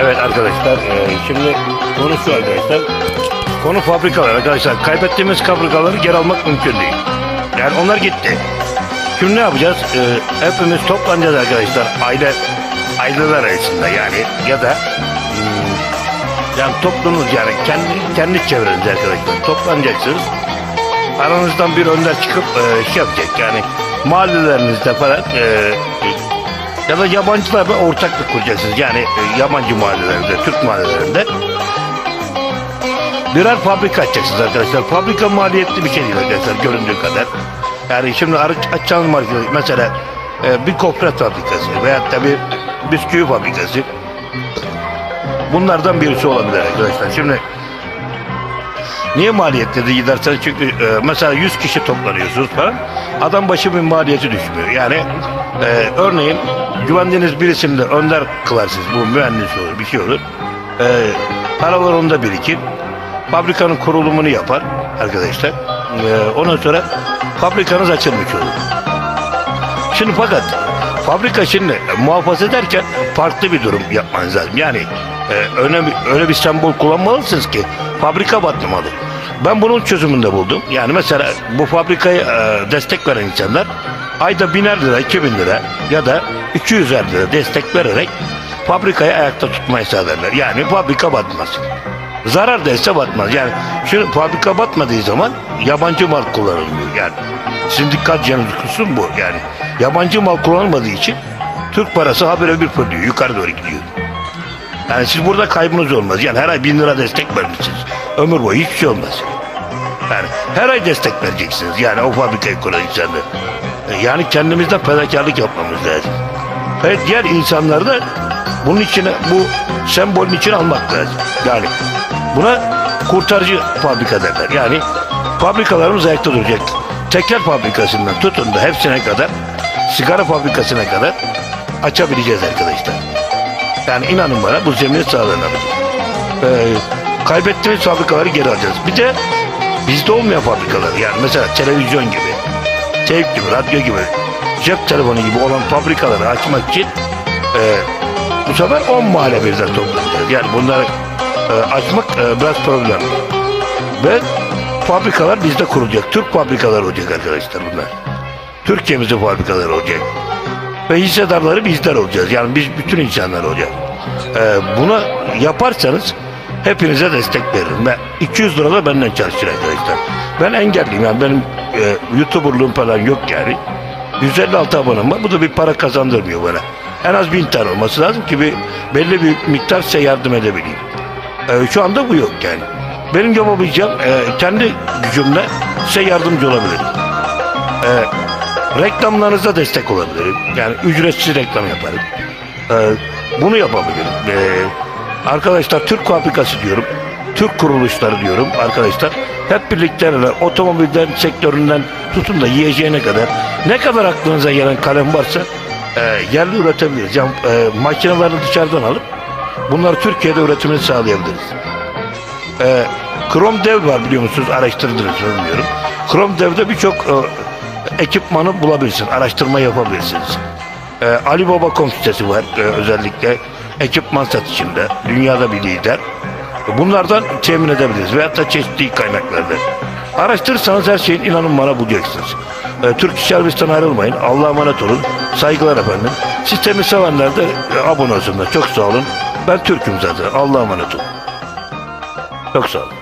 Evet arkadaşlar e, şimdi konu şu arkadaşlar. Konu fabrikalar arkadaşlar. Kaybettiğimiz fabrikaları geri almak mümkün değil. Yani onlar gitti. Şimdi ne yapacağız? E, hepimiz toplanacağız arkadaşlar. Aile aileler arasında yani ya da hmm, yani toplumunuz yani kendi kendi çevreniz arkadaşlar toplanacaksınız. Aranızdan bir önder çıkıp e, şey yapacak yani mahallelerinizde falan e, ya da yabancılarla ortaklık kuracaksınız. Yani e, yabancı mahallelerinde, Türk mahallelerinde birer fabrika açacaksınız arkadaşlar. Fabrika maliyetli bir şey değil arkadaşlar göründüğü kadar. Yani şimdi açacağınız marka mesela e, bir kopret fabrikası veyahut da bir bisküvi fabrikası bunlardan birisi olabilir arkadaşlar. Şimdi Niye maliyetli de giderseniz çünkü e, mesela 100 kişi toplanıyorsunuz falan adam başı bir maliyeti düşmüyor. Yani e, örneğin güvendiğiniz birisini de önder kılarsınız bu mühendis olur bir şey olur. E, paralar onda birikir. Fabrikanın kurulumunu yapar arkadaşlar. E, ondan sonra fabrikanız açılmış olur. Şimdi fakat fabrika şimdi muhafaza ederken farklı bir durum yapmanız lazım. Yani e, öyle, öyle bir sembol kullanmalısınız ki fabrika batmamalı. Ben bunun çözümünü de buldum. Yani mesela bu fabrikaya e, destek veren insanlar ayda biner lira, 2000 lira ya da 200 lira destek vererek fabrikayı ayakta tutmayı sağlarlar. Yani fabrika batmaz. Zarar derse batmaz. Yani şimdi fabrika batmadığı zaman yabancı mal kullanılmıyor. Yani canınız kısım bu. Yani yabancı mal kullanılmadığı için Türk parası habire bir fırlıyor. Yukarı doğru gidiyor. Yani siz burada kaybınız olmaz. Yani her ay bin lira destek vermişsiniz. Ömür boyu hiçbir şey olmaz. Yani her ay destek vereceksiniz. Yani o fabrikayı kuran insanlar. Yani kendimizden fedakarlık yapmamız lazım. Ve diğer insanları da bunun içine, bu sembolün içine almak lazım. Yani buna kurtarıcı fabrika derler. Yani fabrikalarımız ayakta duracak. Teker fabrikasından tutun da hepsine kadar, sigara fabrikasına kadar açabileceğiz arkadaşlar. Yani inanın bana bu zemin sağlanabilir. Ee, kaybettiğimiz fabrikaları geri alacağız. Bir de bizde olmayan fabrikalar yani mesela televizyon gibi, teyp gibi, radyo gibi, cep telefonu gibi olan fabrikaları açmak için e, bu sefer 10 mahalle birden toplanacağız. Yani bunları e, açmak e, biraz problem. Ve fabrikalar bizde kurulacak. Türk fabrikaları olacak arkadaşlar bunlar. Türkiye'mizin fabrikaları olacak ve hissedarları bizler olacağız. Yani biz bütün insanlar olacağız. Ee, bunu yaparsanız hepinize destek veririm. Ve 200 lira da benden çalışır arkadaşlar. Ben engelliyim yani benim e, YouTuber'luğum falan yok yani. 156 abonem var. Bu da bir para kazandırmıyor bana. En az 1000 tane olması lazım ki bir belli bir miktar size yardım edebileyim. Ee, şu anda bu yok yani. Benim yapabileceğim e, kendi gücümle size yardımcı olabilirim. Ee, reklamlarınıza destek olabilirim. Yani ücretsiz reklam yaparım. Ee, bunu yapabilirim. Ee, arkadaşlar Türk fabrikası diyorum. Türk kuruluşları diyorum arkadaşlar. Hep birlikte otomobilden sektöründen tutun da yiyeceğine kadar ne kadar aklınıza gelen kalem varsa e, yerli üretebiliriz. Yani, e, makinelerini dışarıdan alıp bunları Türkiye'de üretimini sağlayabiliriz. E, Krom Dev var biliyor musunuz? Araştırdınız bilmiyorum. Krom Dev'de birçok e, ekipmanı bulabilirsin. Araştırma yapabilirsiniz. E, Ali sitesi var e, özellikle ekipman satışında. Dünyada bir lider. Bunlardan temin edebiliriz. Veyahut da çeşitli kaynaklarda. Araştırırsanız her şeyin inanın bana bulacaksınız. E, Türk İş Servisten ayrılmayın. Allah'a emanet olun. Saygılar efendim. Sistemi sevenler de e, abone olsunlar. Çok sağ olun. Ben Türk'üm zaten. Allah'a emanet olun. Çok sağ olun.